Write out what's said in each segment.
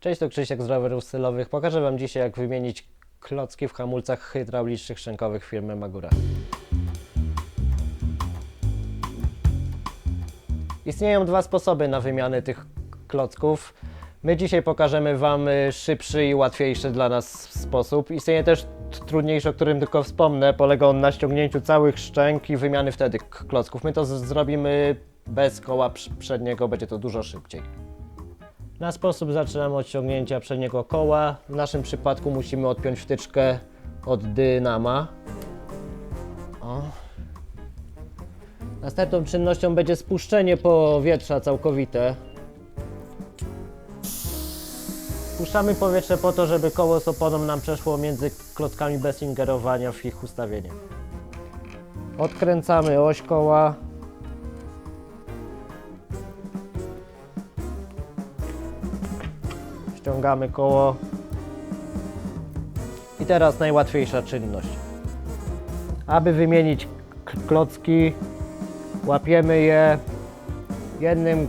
Cześć, to Krzysiek z rowerów stylowych. Pokażę Wam dzisiaj, jak wymienić klocki w hamulcach hydraulicznych szczękowych firmy Magura. Istnieją dwa sposoby na wymianę tych klocków. My dzisiaj pokażemy Wam y, szybszy i łatwiejszy dla nas sposób. Istnieje też trudniejszy, o którym tylko wspomnę. Polega on na ściągnięciu całych szczęk i wymiany wtedy klocków. My to zrobimy bez koła przedniego, będzie to dużo szybciej. Na sposób zaczynamy od ściągnięcia przedniego koła. W naszym przypadku musimy odpiąć wtyczkę od dynama. O. Następną czynnością będzie spuszczenie powietrza całkowite. Puszczamy powietrze po to, żeby koło z oponą nam przeszło między klockami bez ingerowania w ich ustawienie. Odkręcamy oś koła. Ściągamy koło. I teraz najłatwiejsza czynność. Aby wymienić klocki, łapiemy je jednym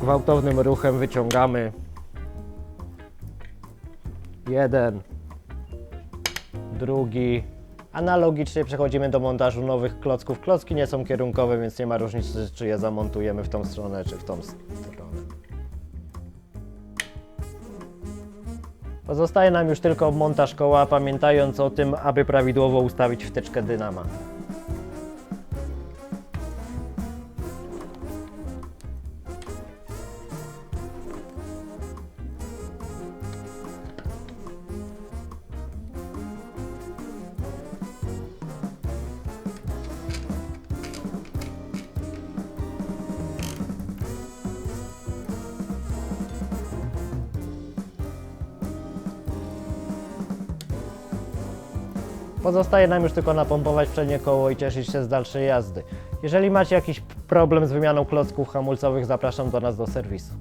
gwałtownym ruchem, wyciągamy jeden, drugi. Analogicznie przechodzimy do montażu nowych klocków. Klocki nie są kierunkowe, więc nie ma różnicy, czy je zamontujemy w tą stronę, czy w tą stronę. Pozostaje nam już tylko montaż koła, pamiętając o tym, aby prawidłowo ustawić wtyczkę dynama. Pozostaje nam już tylko napompować przednie koło i cieszyć się z dalszej jazdy. Jeżeli macie jakiś problem z wymianą klocków hamulcowych, zapraszam do nas do serwisu.